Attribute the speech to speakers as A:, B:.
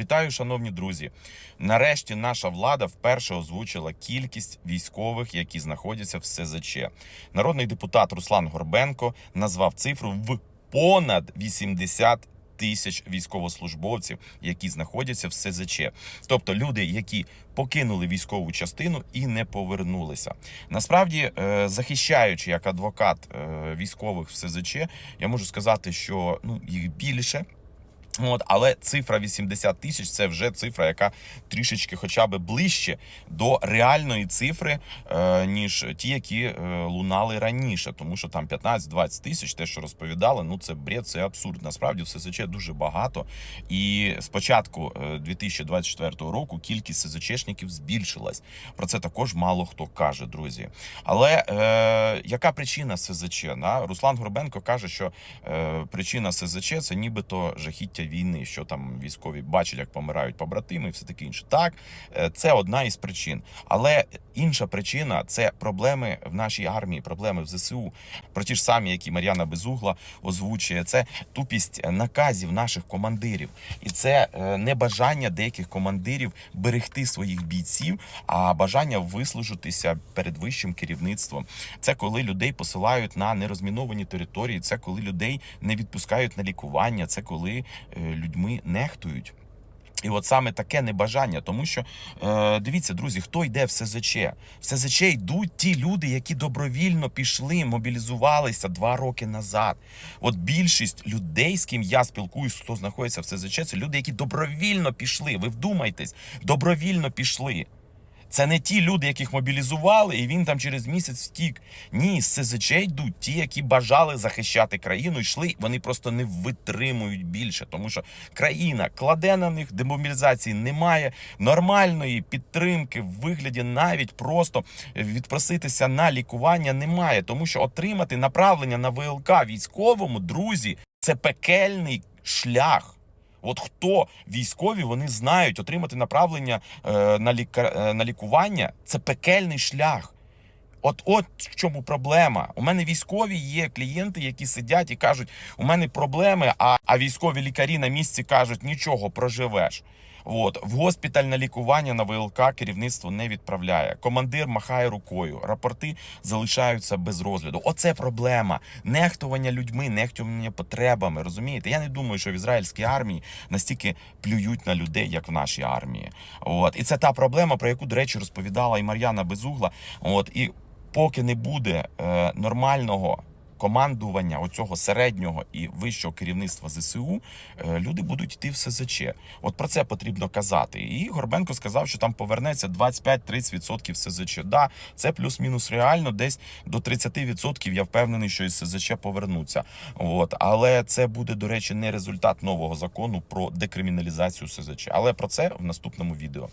A: Вітаю, шановні друзі. Нарешті наша влада вперше озвучила кількість військових, які знаходяться в СЗЧ. Народний депутат Руслан Горбенко назвав цифру в понад 80 тисяч військовослужбовців, які знаходяться в СЗЧ. Тобто люди, які покинули військову частину і не повернулися. Насправді, е, захищаючи як адвокат е, військових в СЗЧ, я можу сказати, що ну їх більше. От, але цифра 80 тисяч це вже цифра, яка трішечки, хоча б ближче до реальної цифри, е, ніж ті, які е, лунали раніше. Тому що там 15-20 тисяч, те, що розповідали, ну це бред, це абсурд. Насправді в СЗЧ дуже багато. І з початку е, 2024 року кількість СЗЧшників збільшилась. Про це також мало хто каже, друзі. Але е, яка причина СЗЧ? Да? Руслан Горбенко каже, що е, причина СЗЧ це нібито жахіття війни, що там військові бачать, як помирають побратими, і все таке інше. Так, е, це одна із причин. Але інша причина це проблеми в нашій армії, проблеми в ЗСУ. Про ті ж самі, які Мар'яна Безугла озвучує, це тупість наказів наших командирів, і це е, небажання деяких командирів берегти своїх бійців, а бажання вислужитися перед вищим керівництвом. Це коли людей посилають на нерозміновані території. Це коли людей не відпускають на лікування. Це коли людьми нехтують. І от саме таке небажання, тому що е, дивіться, друзі, хто йде в СЗЧ? В СЗЧ йдуть ті люди, які добровільно пішли, мобілізувалися два роки назад. От більшість людей, з ким я спілкуюсь, хто знаходиться в СЗЧ, це люди, які добровільно пішли. Ви вдумайтесь, добровільно пішли. Це не ті люди, яких мобілізували, і він там через місяць втік. Ні, з СЗЧ йдуть ті, які бажали захищати країну, йшли. Вони просто не витримують більше, тому що країна кладе на них, демобілізації немає нормальної підтримки в вигляді навіть просто відпроситися на лікування немає, тому що отримати направлення на ВЛК військовому, друзі, це пекельний шлях. От хто військові, вони знають, отримати направлення е, на, ліка, е, на лікування це пекельний шлях. От от в чому проблема. У мене військові є клієнти, які сидять і кажуть, у мене проблеми, а, а військові лікарі на місці кажуть, нічого, проживеш. От в госпіталь на лікування на ВЛК керівництво не відправляє. Командир махає рукою. Рапорти залишаються без розгляду. Оце проблема. Нехтування людьми, нехтування потребами. Розумієте? Я не думаю, що в ізраїльській армії настільки плюють на людей, як в нашій армії. От і це та проблема, про яку, до речі, розповідала і Мар'яна Безугла. От і поки не буде е, нормального. Командування оцього середнього і вищого керівництва ЗСУ е, люди будуть йти в СЗЧ. От про це потрібно казати. І Горбенко сказав, що там повернеться 25-30% в СЗЧ. Да, це плюс-мінус реально. Десь до 30% я впевнений, що із СЗЧ повернуться. От але це буде, до речі, не результат нового закону про декриміналізацію СЗЧ. Але про це в наступному відео.